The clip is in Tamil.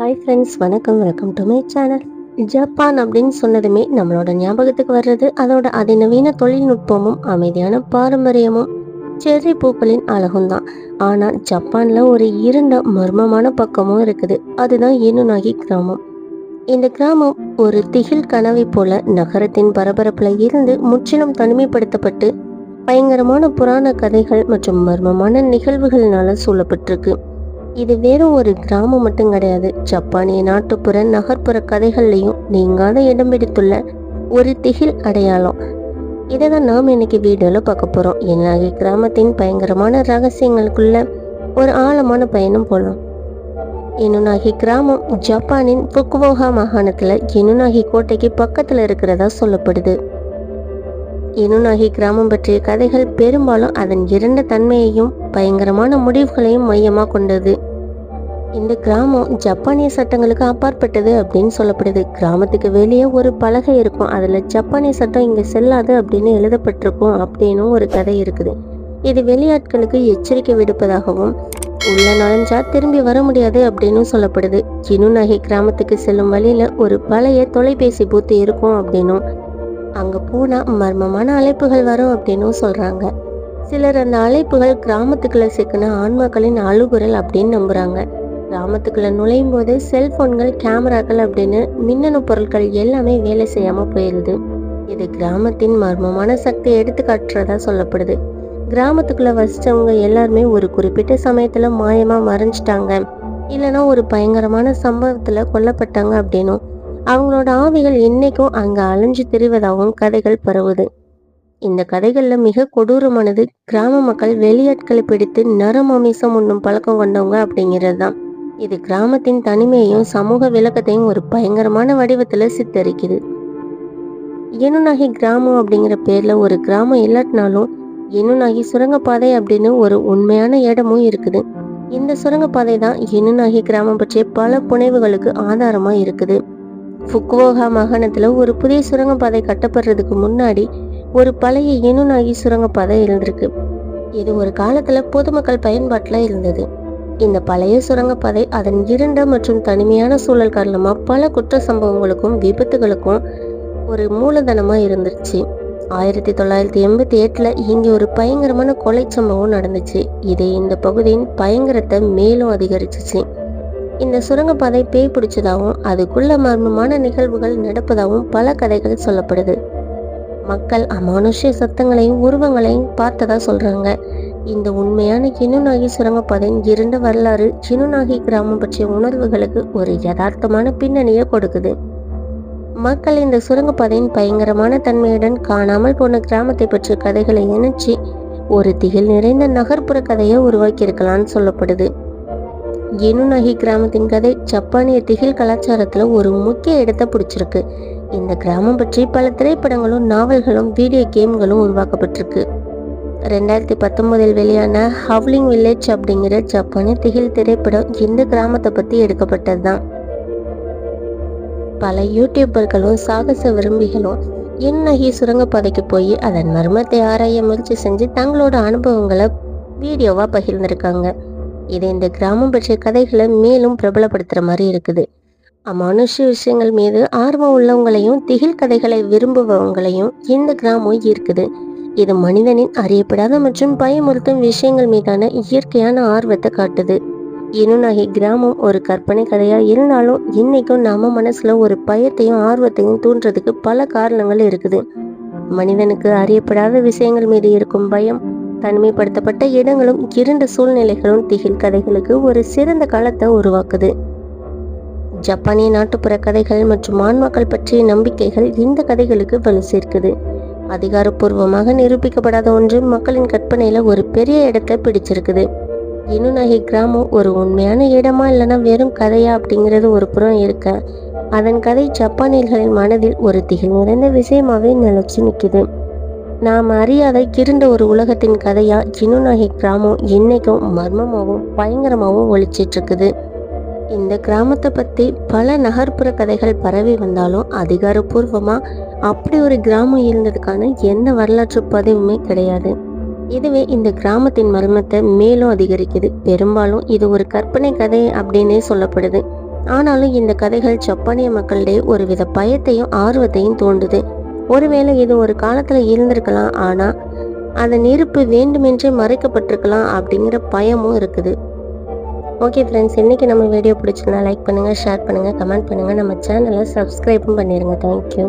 ஹாய் ஃப்ரெண்ட்ஸ் வணக்கம் welcome to my channel Japan அப்படின்னு சொன்னதுமே நம்மளோட ஞாபகத்துக்கு வர்றது அதோட அதிநவீன தொழில்நுட்பமும் அமைதியான பாரம்பரியமும் செர்ரி பூக்களின் அழகும் தான். ஆனால் ஜப்பானில் ஒரு இருண்ட மர்மமான பக்கமும் இருக்குது. அதுதான் இனுனாகி கிராமம். இந்த கிராமம் ஒரு திகில் கனவை போல நகரத்தின் பரபரப்பில் இருந்து முற்றிலும் தனிமைப்படுத்தப்பட்டு பயங்கரமான புராண கதைகள் மற்றும் மர்மமான நிகழ்வுகளினால சூழப்பட்டிருக்கு. இது வெறும் ஒரு கிராமம் மட்டும் கிடையாது. ஜப்பானிய நாட்டுப்புற நகர்ப்புற கதைகள்லையும் நீங்காத இடம் பிடித்துள்ள ஒரு திகில் அடையாளம். இதை தான் நாம் இன்னைக்கு வீடியோவில் பார்க்க போகிறோம் என்னாகி கிராமத்தின் பயங்கரமான ரகசியங்களுக்குள்ள ஒரு ஆழமான பயணம் போகலாம் இனுநாகி கிராமம் ஜப்பானின் புக்வோகா மாகாணத்தில் இனுநாகி கோட்டைக்கு பக்கத்தில் இருக்கிறதா சொல்லப்படுது. இனுநாகி கிராமம் பற்றிய கதைகள் பெரும்பாலும் அதன் இரண்ட தன்மையையும் பயங்கரமான முடிவுகளையும் மையமாக கொண்டது. இந்த கிராமம் ஜப்பானிய சட்டங்களுக்கு அப்பாற்பட்டது அப்படின்னு சொல்லப்படுது. கிராமத்துக்கு வெளியே ஒரு பலகை இருக்கும். அதில் ஜப்பானிய சட்டம் இங்கே செல்லாது அப்படின்னு எழுதப்பட்டிருக்கும் அப்படின்னும் ஒரு கதை இருக்குது. இது வெளியாட்களுக்கு எச்சரிக்கை விடுப்பதாகவும் உள்ள நுழைஞ்சா திரும்பி வர முடியாது அப்படின்னு சொல்லப்படுது. ஜினுநகை கிராமத்துக்கு செல்லும் வழியில் ஒரு பழைய தொலைபேசி பூத்து இருக்கும் அப்படின்னும் அங்கே போனால் மர்மமான அழைப்புகள் வரும் அப்படின்னும் சொல்கிறாங்க சிலர் அந்த அழைப்புகள் கிராமத்துக்குள்ள சிக்கின ஆன்மாக்களின் அழுகுரல் அப்படின்னு நம்புறாங்க. கிராமத்துக்குள்ள நுழையும் போது செல்போன்கள் கேமராக்கள் அப்படின்னு மின்னணு பொருட்கள் எல்லாமே வேலை செய்யாம போயிடுது இது கிராமத்தின் மர்மமான சக்தியை எடுத்து காட்டுறதா சொல்லப்படுது. கிராமத்துக்குள்ள வசிச்சவங்க எல்லாருமே ஒரு குறிப்பிட்ட சமயத்துல மாயமா மறைஞ்சிட்டாங்க. இல்லைன்னா ஒரு பயங்கரமான சம்பவத்துல கொல்லப்பட்டாங்க அப்படின்னும். அவங்களோட ஆவிகள் இன்னைக்கும் அங்க அலைஞ்சு திரிவதாகவும் கதைகள் பரவுது. இந்த கதைகள்ல மிக கொடூரமானது கிராம மக்கள் வெளியாட்களை பிடித்து நரமாமிசம் உண்ணும் பழக்கம் கொண்டவங்க அப்படிங்கிறது தான் இது கிராமத்தின் தனிமையையும் சமூக விளக்கத்தையும் ஒரு பயங்கரமான வடிவத்தில் சித்தரிக்குது. எனுநாகி கிராமம் அப்படிங்கிற பேரில் ஒரு கிராமம் இல்லாட்டினாலும் எனுநாகி சுரங்கப்பாதை அப்படின்னு ஒரு உண்மையான இடமும் இருக்குது. இந்த சுரங்கப்பாதை தான் எனுநாகி கிராமம் பற்றிய பல புனைவுகளுக்கு ஆதாரமாக இருக்குது. ஃபுக்வோகா மாகாணத்தில் ஒரு புதிய சுரங்கப்பாதை கட்டப்படுறதுக்கு முன்னாடி ஒரு பழைய எனுநாகி சுரங்கப்பாதை இருந்திருக்கு. இது ஒரு காலத்தில் பொதுமக்கள் பயன்பாட்டில் இருந்தது. இந்த பழைய சுரங்கப்பாதை அதன் இருண்ட மற்றும் தனிமையான சூழல் காரணமாக பல குற்ற சம்பவங்களுக்கும் விபத்துகளுக்கும் ஒரு மூலதனமாக இருந்துருச்சு. ஆயிரத்தி தொள்ளாயிரத்தி எண்பத்தி எட்டில் இங்கே ஒரு பயங்கரமான கொலை சம்பவம் நடந்துச்சு. இது இந்த பகுதியின் பயங்கரத்தை மேலும் அதிகரிச்சிச்சு. இந்த சுரங்கப்பாதை பேய் பிடிச்சதாகவும் அதுக்குள்ள மர்மமான நிகழ்வுகள் நடப்பதாகவும் பல கதைகள் சொல்லப்படுது. மக்கள் அமானுஷ்ய சத்தங்களையும் உருவங்களையும் பார்த்ததா சொல்றாங்க. இந்த உண்மையான கினுநாகி சுரங்கப்பாதையின் இருண்ட வரலாறு கினுநாகி கிராமம் பற்றிய உணர்வுகளுக்கு ஒரு யதார்த்தமான பின்னணியை கொடுக்குது. மக்கள் இந்த சுரங்கப்பாதையின் பயங்கரமான தன்மையுடன் காணாமல் போன கிராமத்தை பற்றிய கதைகளை இணைச்சி ஒரு திகில் நிறைந்த நகர்ப்புற கதையை உருவாக்கியிருக்கலாம்னு சொல்லப்படுது. எனுநகி கிராமத்தின் கதை ஜப்பானிய திகில் கலாச்சாரத்துல ஒரு முக்கிய இடத்தை பிடிச்சிருக்கு. இந்த கிராமம் பற்றி பல திரைப்படங்களும் நாவல்களும் வீடியோ கேம்களும் உருவாக்கப்பட்டிருக்கு. ரெண்டாயிரத்தி பத்தொன்பதில் வெளியான ஹவ்லிங் வில்லேஜ் அப்படிங்கிற ஜப்பானின் திகில் திரைப்படம் இந்த கிராமத்தை பற்றி எடுக்கப்பட்டது தான் பல யூடியூபர்களும் சாகச விரும்பிகளும் எண்ணகி சுரங்கப்பாதைக்கு போய் அதன் மர்மத்தை ஆராய முயற்சி செஞ்சு தங்களோட அனுபவங்களை வீடியோவாக பகிர்ந்திருக்காங்க. இது இந்த கிராமம் பற்றிய கதைகளை மேலும் பிரபலப்படுத்துகிற மாதிரி இருக்குது. அமானுஷ விஷயங்கள் மீது ஆர்வம் உள்ளவங்களையும் திகில் கதைகளை விரும்புபவங்களையும் இந்த கிராமம் ஈர்க்குது. இது மனிதனின் அறியப்படாத மற்றும் பயமுறுத்தும் விஷயங்கள் மீதான இயற்கையான ஆர்வத்தை காட்டுது. இனுநாகி கிராமம் ஒரு கற்பனை கதையா இருந்தாலும் இன்னைக்கும் நம்ம மனசுல ஒரு பயத்தையும் ஆர்வத்தையும் தூண்டுறதுக்கு பல காரணங்கள் இருக்குது. மனிதனுக்கு அறியப்படாத விஷயங்கள் மீது இருக்கும் பயம் தனிமைப்படுத்தப்பட்ட இடங்களும் இருண்ட சூழ்நிலைகளும் திகில் கதைகளுக்கு ஒரு சிறந்த களத்தை உருவாக்குது. ஜப்பானிய நாட்டுப்புற கதைகள் மற்றும் ஆன்மாக்கள் பற்றிய நம்பிக்கைகள் இந்த கதைகளுக்கு வலு சேர்க்குது. அதிகாரப்பூர்வமாக நிரூபிக்கப்படாத ஒன்று மக்களின் கற்பனையில ஒரு பெரிய இடத்தை பிடிச்சிருக்குது. இனுநகை கிராமம் ஒரு உண்மையான இடமா இல்லைன்னா வெறும் கதையா அப்படிங்கிறது ஒரு புறம் இருக்க. அதன் கதை ஜப்பானியர்களின் மனதில் ஒரு திகில் நிறைந்த விஷயமாவே நிலச்சி நிற்குது நாம் அறியாத இருண்ட ஒரு உலகத்தின் கதையா ஜினுநாகி கிராமம் இன்னைக்கும் மர்மமாகவும் பயங்கரமாகவும் ஒழிச்சிட்டு இருக்குது இந்த கிராமத்தை பற்றி பல நகர்ப்புற கதைகள் பரவி வந்தாலும் அதிகாரப்பூர்வமாக அப்படி ஒரு கிராமம் இருந்ததுக்கான எந்த வரலாற்று பதிவுமே கிடையாது. இதுவே இந்த கிராமத்தின் மர்மத்தை மேலும் அதிகரிக்குது. பெரும்பாலும் இது ஒரு கற்பனை கதை அப்படின்னே சொல்லப்படுது. ஆனாலும் இந்த கதைகள் ஜப்பானிய மக்களிடையே ஒரு வித பயத்தையும் ஆர்வத்தையும் தூண்டுது. ஒருவேளை இது ஒரு காலத்துல இருந்திருக்கலாம் ஆனா அதன் இருப்பு வேண்டுமென்றே மறைக்கப்பட்டிருக்கலாம் அப்படிங்கிற பயமும் இருக்குது. ஓகே ஃப்ரெண்ட்ஸ் இன்னைக்கு நம்ம வீடியோ பிடிச்சிருந்தா லைக் பண்ணுங்க ஷேர் பண்ணுங்க கமெண்ட் பண்ணுங்க. நம்ம சேனலை சப்ஸ்கிரைபும் பண்ணிடுங்க தேங்க்யூ